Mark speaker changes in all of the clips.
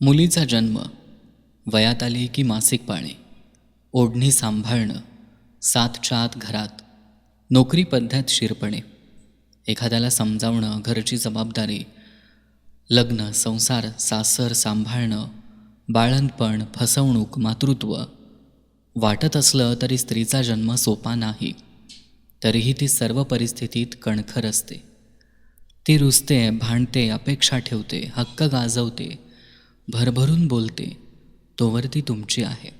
Speaker 1: मुलीचा जन्म वयात आली की मासिक पाळणे ओढणी सांभाळणं सातच्या आत घरात नोकरी पद्धत शिरपणे एखाद्याला समजावणं घरची जबाबदारी लग्न संसार सासर सांभाळणं बाळणपण फसवणूक मातृत्व वाटत असलं तरी स्त्रीचा जन्म सोपा नाही तरीही ती सर्व परिस्थितीत कणखर असते. ती रुजते भांडते अपेक्षा ठेवते हक्क गाजवते भरभरून बोलते तोवर ती तुमची आहे.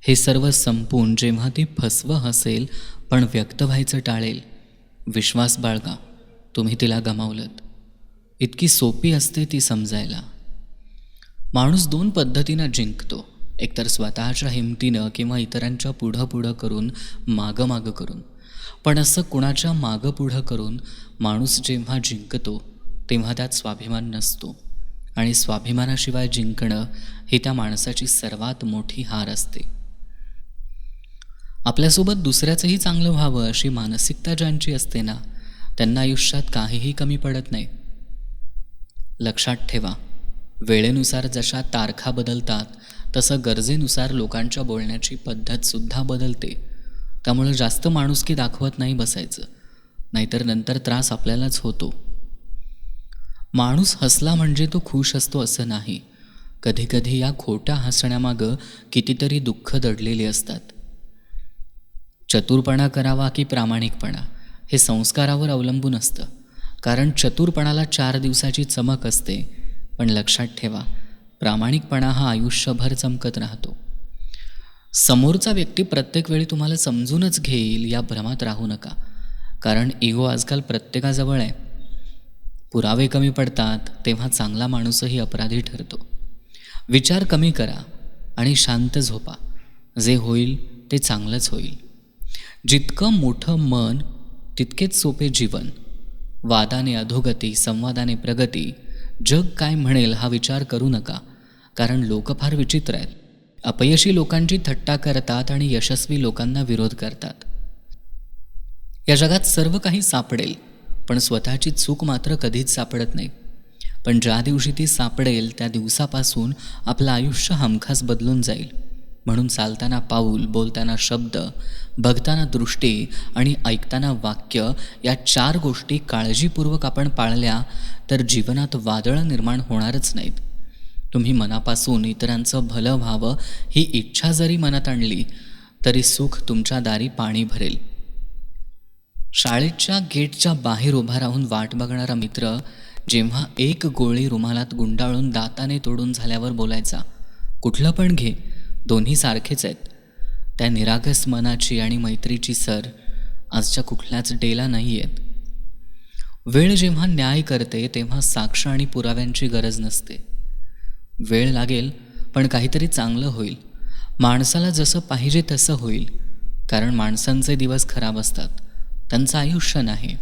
Speaker 1: हे सर्व संपून जेव्हा ती फसवं हसेल पण व्यक्त व्हायचं टाळेल. विश्वास बाळगा तुम्ही तिला गमावलत. इतकी सोपी असते ती समजायला. माणूस दोन पद्धतीनं जिंकतो. एकतर स्वतःच्या हिमतीनं किंवा इतरांच्या पुढं पुढं करून मागं मागं करून. पण असं कुणाच्या मागं पुढं करून माणूस जेव्हा जिंकतो तेव्हा त्यात स्वाभिमान नसतो. आणि स्वाभिमानाशिवाय जिंकणं ही त्या माणसाची सर्वात मोठी हार असते. आपल्यासोबत दुसऱ्याचंही चांगलं व्हावं अशी मानसिकता ज्यांची असते ना त्यांना आयुष्यात काहीही कमी पडत नाही. लक्षात ठेवा वेळेनुसार जशा तारखा बदलतात तसं गरजेनुसार लोकांच्या बोलण्याची पद्धतसुद्धा बदलते. त्यामुळं जास्त माणुसकी दाखवत नाही बसायचं नाहीतर नंतर त्रास आपल्यालाच होतो. माणूस हसला म्हणजे तो खुश असतो असं नाही. कधीकधी या खोट्या हसण्यामागं कितीतरी दुःख दडलेली असतात. चतुरपणा करावा की प्रामाणिकपणा हे संस्कारावर अवलंबून असतं. कारण चतुरपणाला चार दिवसाची चमक असते. पण लक्षात ठेवा प्रामाणिकपणा हा आयुष्यभर चमकत राहतो. समोरचा व्यक्ती प्रत्येक वेळी तुम्हाला समजूनच घेईल या भ्रमात राहू नका. कारण इगो आजकाल प्रत्येकाजवळ आहे. पुरावे कमी पडतात तेव्हा चांगला माणूसही अपराधी ठरतो. विचार कमी करा आणि शांत झोपा. जे होईल ते चांगलंच होईल. जितकं मोठं मन तितकेच सोपे जीवन. वादाने अधोगती संवादाने प्रगती. जग काय म्हणेल हा विचार करू नका. कारण लोक फार विचित्र आहेत. अपयशी लोकांची थट्टा करतात आणि यशस्वी लोकांना विरोध करतात. या जगात सर्व काही सापडेल. पण स्वतःची चूक मात्र कधीच सापडत नाही. पण ज्या दिवशी ती सापडेल त्या दिवसापासून आपलं आयुष्य हमखास बदलून जाईल. म्हणून चालताना पाऊल बोलताना शब्द बघताना दृष्टी आणि ऐकताना वाक्य या चार गोष्टी काळजीपूर्वक आपण पाळल्या तर जीवनात वादळं निर्माण होणारच नाहीत. तुम्ही मनापासून इतरांचं भलं व्हावं ही इच्छा जरी मनात आणली तरी सुख तुमच्या दारी पाणी भरेल. शाळेच्या गेटच्या बाहेर उभा राहून वाट बघणारा मित्र जेव्हा एक गोळी रुमालात गुंडाळून दाताने तोडून झाल्यावर बोलायचा कुठलं पण घे दोन्ही सारखेच आहेत. त्या निरागस मनाची आणि मैत्रीची सर आजच्या कुठल्याच डेला नाही आहेत. वेळ जेव्हा न्याय करते तेव्हा साक्ष आणि पुराव्यांची गरज नसते. वेळ लागेल पण काहीतरी चांगलं होईल. माणसाला जसं पाहिजे तसं होईल कारण माणसांचे दिवस खराब असतात. त्यांचं आयुष्य नाही.